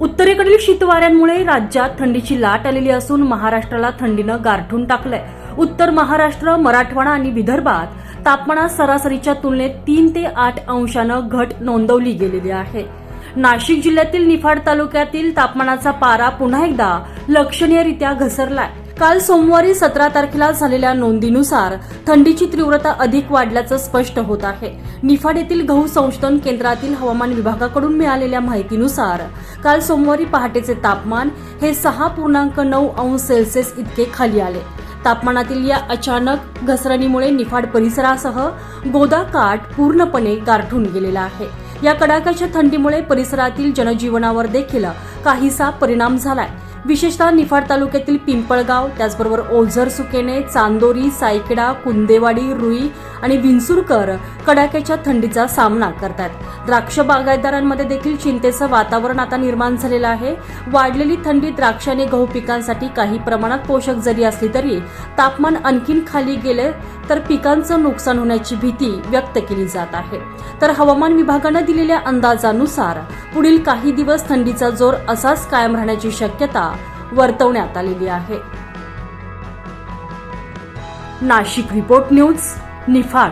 उत्तरेकडील शीतवाऱ्यांमुळे राज्यात थंडीची लाट आलेली असून महाराष्ट्राला थंडीनं गारठून टाकलंय. उत्तर महाराष्ट्र मराठवाडा आणि विदर्भात तापमानात सरासरीच्या तुलनेत तीन ते आठ अंशानं घट नोंदवली गेलेली आहे. नाशिक जिल्ह्यातील निफाड तालुक्यातील तापमानाचा पारा पुन्हा एकदा लक्षणीयरित्या घसरलाय. काल सोमवारी सतरा तारखेला झालेल्या नोंदीनुसार थंडीची तीव्रता अधिक वाढल्याचं स्पष्ट होत आहे. निफाड येथील गहू संशोधन केंद्रातील हवामान विभागाकडून मिळालेल्या माहितीनुसार काल सोमवारी पहाटेचे तापमान हे सहा पूर्णांक नऊ अंश सेल्सिअस इतके खाली आले. तापमानातील या अचानक घसरणीमुळे निफाड परिसरासह गोदाकाठ पूर्णपणे गारठून गेलेला आहे. या कडाक्याच्या थंडीमुळे परिसरातील जनजीवनावर देखील काहीसा परिणाम झालाय. विशेषतः निफाड तालुक्यातील पिंपळगाव त्याचबरोबर ओझर सुकेने चांदोरी सायकडा कुंदेवाडी रुई आणि विंचुरकर कडाक्याच्या थंडीचा सामना करतात. द्राक्ष बागायतदारांमध्ये देखील चिंतेचं वातावरण आता निर्माण झालेलं आहे. वाढलेली थंडी द्राक्ष आणि गहू पिकांसाठी काही प्रमाणात पोषक जरी असली तरी तापमान आणखीन खाली गेले तर पिकांचं नुकसान होण्याची भीती व्यक्त केली जात आहे. तर हवामान विभागानं दिलेल्या अंदाजानुसार पुढील काही दिवस थंडीचा जोर असाच कायम राहण्याची शक्यता वर्तवण्यात आलेली आहे. Nashik report news Niphad.